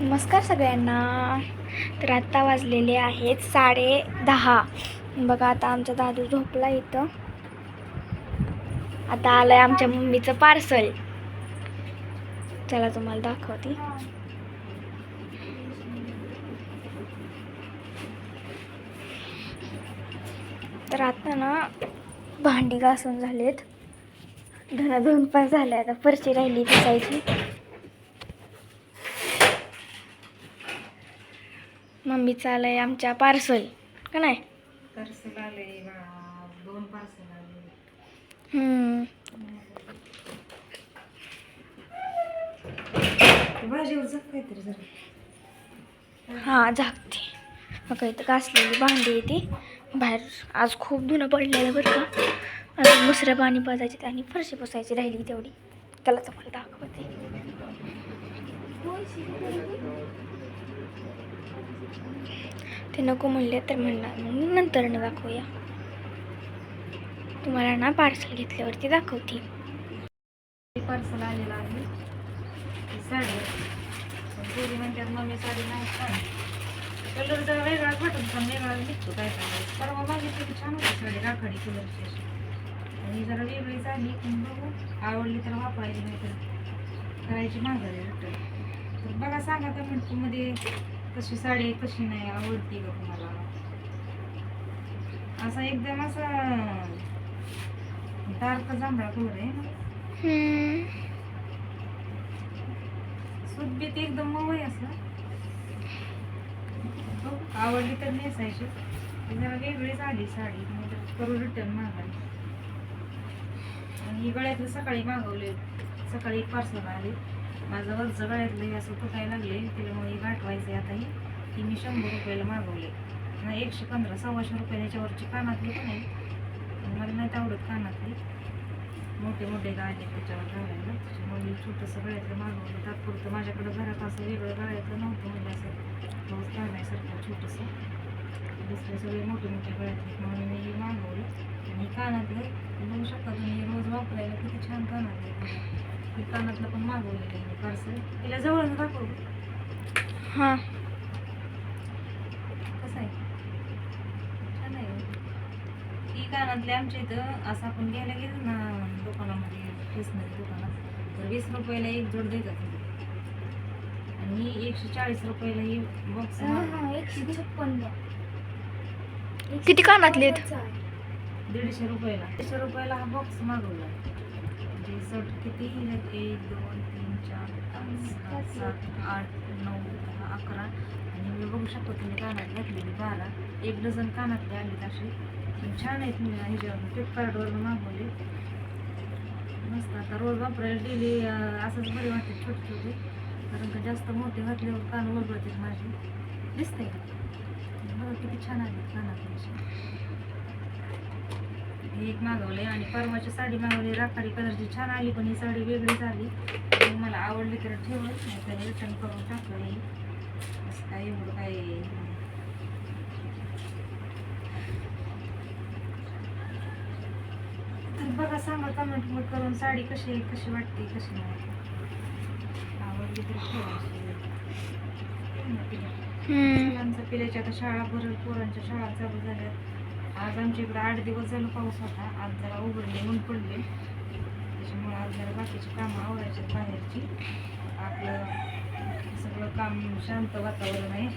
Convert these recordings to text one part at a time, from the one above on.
नमस्कार सगळ्यांना. तर आत्ता वाजलेले आहेत साडे दहा. बघा आता आमचा दादू झोपला इथं. आता आलंय आमच्या मम्मीचं पार्सल. चला तुम्हाला दाखवते. तर आता ना भांडी घासून झालेत. धनाधून पण झाले आता फरशी राहिली पुसायची मम्मी चालय आमच्या पार्सल का नाही? पार्सल आले दोन पार्सल आले. हम्म. ते भाजीवर जप काहीतरी जरा. हा झाकते. मग इथं घासलेली भांडी येते बाहेर आज खूप धुणं पडलेलं बरं का. अजून दुसऱ्या पाणी पाजायचे आणि फरशी पुसायची राहिली तेवढी. त्याला तुम्हाला दाखवते. ते नको म्हणले तर म्हणणार. मग नंतर न दाखवूया. तुम्हाला ना पार्सल घेतल्यावरती दाखवते. पार्सल आलेलं आहे. साडी. पोरी म्हणतात मम्मी साडी नाही छान कलर जरा वेगळाच वाटत पण वेगळा निघतो काय काय परवा मागितली की छान होती साडी राखाडी कलरची अशी. आणि जरा वेगळी झाली पण बघू आवडली तर वापरायची नाही तर करायची माघारी वाटतं तर बघा सांगा कमेंटमध्ये कशी साडी कशी नाही आवडती का तुम्हाला? असा एकदम असा डार्क जांभळा कलर आहे. सूत बी ते एकदम मऊ आहे असं. आवडली तर नेसायची. जरा वेगळीच आली साडी करू रिटर्न मागायची आणि ही गळ्यातलं सकाळी मागवले सकाळी पार्सल आले. माझं वरचं गळ्यातलं हे असं तुटायला लागले? त्याच्यामुळे हे गाठवायचं आता ही ती मी शंभर रुपयाला मागवले. नाही एकशे पंधरा सव्वाशे रुपये त्याच्यावरची कानातली पण आहे. मला नाही आवडत कानातली. मोठे मोठे गाणे त्याच्यावर घालायला त्याच्यामुळे मी छोटंसं गळ्यातलं मागवलं. तात्पुरतं माझ्याकडं घरात असं वेगळं गळ्यातलं नव्हतं म्हणजे असं रोज घालण्यासारखं छोटंसं. दुसरे सगळे मोठे मोठे गळ्यातले म्हणून मी हे मागवलं. आणि कानातलं बघू शकता तुम्ही रोज वापरायला किती छान कानातलं हे कानातलं पण मागवलेलं आहे पार्सल तिला जवळ दाखव. हा. कसं आहे? छान आहे. हो. कानातले आमच्या इथं असं आपण घ्यायला गेलो ना दुकानामध्ये स्टेशनरी दुकानात तर वीस रुपयाला एक जोड देतात. आणि ही एकशे चाळीस रुपयाला ही बॉक्स एकशे छप्पन्न किती कानातले आहेत? दीडशे रुपयाला. दीडशे रुपयाला हा बॉक्स मागवला. म्हणजे सट किती एक दोन तीन चार पाच सात आठ नऊ दहा अकरा. आणि मी बघू शकतो तुम्ही कानात घातलेली बारा एक डझन कानातले आले असे छान आहेत मी ह्याच्यावर फ्लिपकार्टवर मागवले. मस्त. आता रोज वापरायला डेली असंच बरे वाटते छोटे छोटे कारण का जास्त मोठे घातल्यावर कान वगळतात माझे. दिसते का? बघा किती छान आहेत कानातले हे एक मागवले आणि परवाची साडी मागवली. राखाडी कलरची छान आली पण ही साडी वेगळीच आली आणि मला आवडली तर ठेवत नाही तर रिटर्न करून टाकलं हे असं काय एवढं काय तर बघा सांगा कमेंट करून साडी कशी आहे कशी वाटते कशी नाही आवडली तर ठेवायची पिल्याच्या आता शाळा भरल पोरांच्या शाळा चालू झाल्यात. आज आमच्या इकडे आठ दिवस झालं पाऊस होता. आज जरा उघडले म्हणून पडले. त्याच्यामुळे आज जरा बाकीची कामं आवडायची बाहेरची. आपलं सगळं काम शांत वातावरण आहे.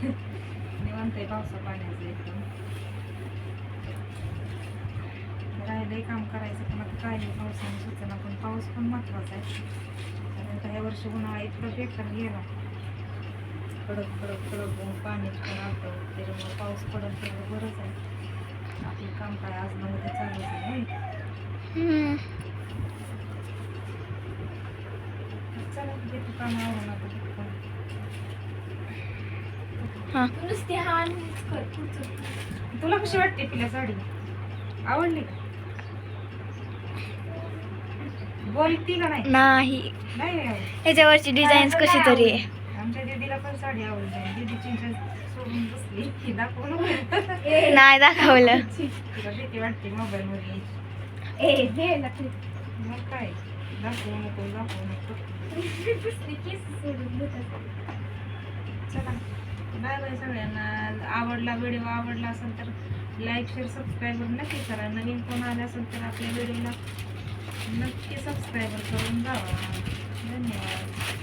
निवांत आहे पावसा पाण्याचं एकदम. राहिलंही काम करायचं पण आता काय नाही पावसाने सुचना पण पाऊस पण महत्त्वाचा आहे. कारण तर ह्या वर्षी उन्हाळा इतका बेकार गेला. कडक कडक कडक ऊन पाणीच पण आलं. त्याच्यामुळे पाऊस पडत तेवढं बरंच आहे. आपलं काम काय आज न उद्या चालूच आहे होय. हम्म. चला घेतो काम आवरून आता पटकन. हा तुला कशी वाटते पिल्या साडी आवडली का बोलती का नाही नाही. याच्यावरची डिझाईन्स कशी तरी आहे आमच्या दीदीला पण साडी इंटरेस्ट सोडून बसली. की नाही दाखवलं. तिला भीती वाटते मोबाईल मध्ये मग काय? दाखवू नको दाखवू नको. चला. बाय बाय सगळ्यांना. आवडला व्हिडिओ आवडला असेल तर लाईक शेअर सबस्क्राईबर नक्की करा. नवीन कोण आलं असेल तर आपल्या व्हिडिओला नक्की सबस्क्राईबर करून जावा. धन्यवाद.